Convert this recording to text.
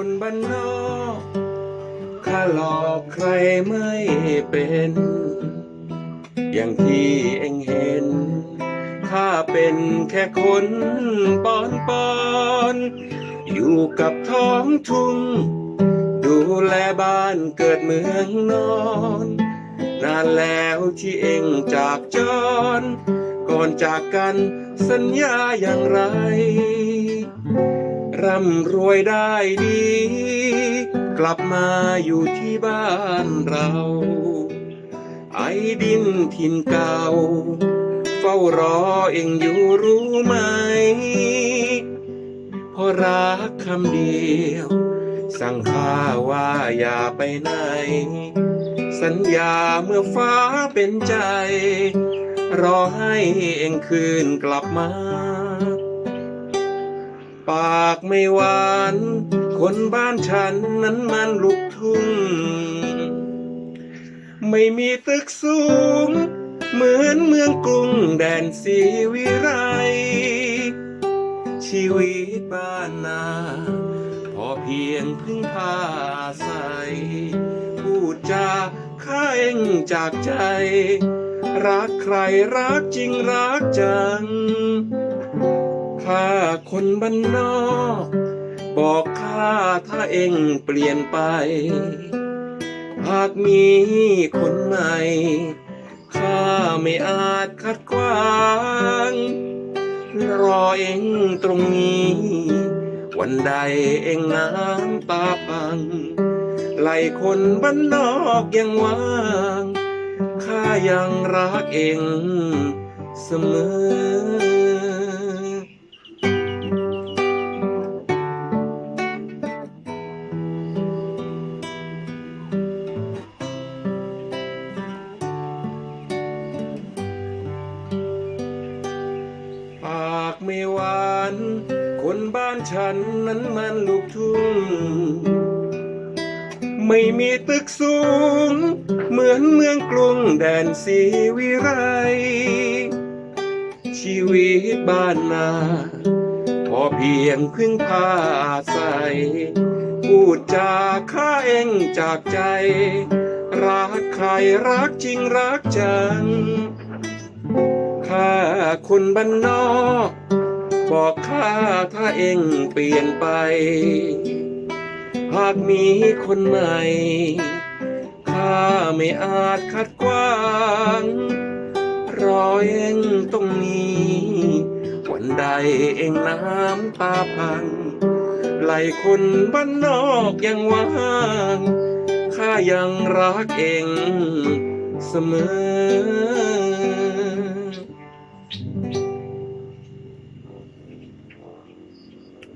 คนบ้านนอกข้าหลอกใครไม่เป็น อย่างที่เองเห็น ข้าเป็นแค่คนปอนปอนอยู่กับท้องทุ่ง ดูแลบ้านเกิดเมืองนอน นานแล้วที่เองจากจร ก่อนจากกันสัญญาอย่างไร ร่ำรวยได้ดี กลับมาอยู่ที่บ้านเรา ไอ้ดินถิ่นเก่า เฝ้ารอเองอยู่รู้ไหมเพราะรักคำเดียว สั่งข้าว่าอย่าไปไหน สัญญาเมื่อฟ้าเป็นใจ รอให้เองคืนกลับมา ปากไม่หวาน คนบ้านฉันนั้นมันลุกทุ่ง ไม่มีตึกสูง เหมือนเมืองกรุงแดนสีวิไรชีวิตบ้านนา พอเพียงพึ่งพาอาศัยพูดจาข้าเองจากใจ รักใครรักจริงรักจัง ข้าคนบ้านนอก บอกข้าถ้าเองเปลี่ยนไป หากมีคนใหม่ข้าไม่อาจขัดขวาง รอเองตรงนี้ วันใดเองน้ำตาพังไหลคนบ้านนอกยังว่างข้ายังรักเองเสมอ ไม่หวาน คนบ้านฉันนั้นมันลูกทุ่ง ไม่มีตึกสูง เหมือนเมืองกรุงแดนสีวิไร ชีวิตบ้านนา พอเพียงพึ่งพาอาศัย พูดจาข้าเองจากใจ รักใครรักจริงรักจังข้าคนบ้านนอก บอกข้าถ้าเองเปลี่ยนไป หากมีคนใหม่ ข้าไม่อาจขัดขวางรอเองตรงนี้ วันใดเองน้ำตาพังไหลคนบ้านนอกยังว่างข้ายังรักเองเสมอ